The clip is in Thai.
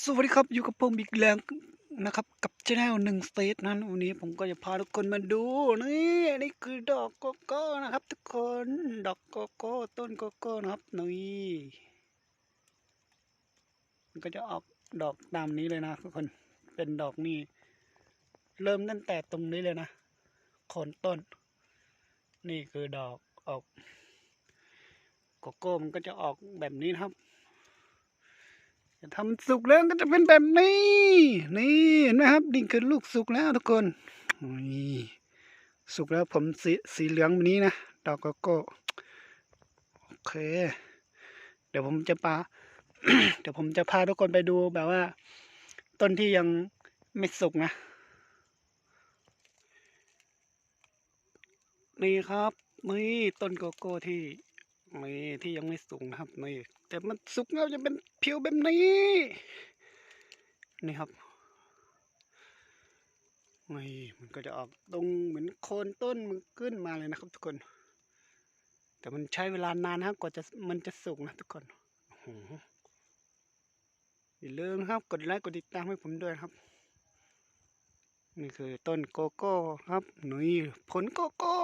สวัสดีครับอยู่กับผมอีกแล้วนะครับ กับช anel หนึ่งสเตทนั้นวันนี้ผมก็จะพาทุกคนมาดูนี่อันนี่คือดอกโกโก้นะครับ ทุกคนดอกโกโก้ต้นโกโก้นะครับนี่มันก็จะออกดอกตามนี้เลยนะทุกคนเป็นดอกนี่เริ่มตั้งแต่ตรงนี้เลยนะโคนต้น นี่คือดอกออกโกโก้มันก็จะออกแบบนี้นะครับ จะทำสุกแล้วก็จะเป็นแบบนี้ นี่เห็นไหมครับนี่คือลูกสุกแล้วทุกคนนี่สุกแล้วผมสีสีเหลืองแบบนี้นะดอกโกโก้โอเค เดี๋ยวผมจะพาเดี๋ยวผมจะพาทุกคนไปดูแบบว่า ต้นที่ยังไม่สุกนะ นี่ครับนี่ต้นโกโก้ที่ นี่ที่ยังไม่สุกนะครับนี่แต่มันสุกแล้วจะเป็นผิวแบบนี้ นี่ครับนี่มันก็จะออกตรงเหมือนโคนต้นมันขึ้นมาเลยนะครับ ทุกคน แต่มันใช้เวลานานนะครับกว่าจะมันจะสุกนะทุกคนโอ้โหอย่าลืมครับ กดไลค์กดติดตามให้ผมด้วยครับ นี่คือต้นโกโก้ครับนี่ผลโกโก้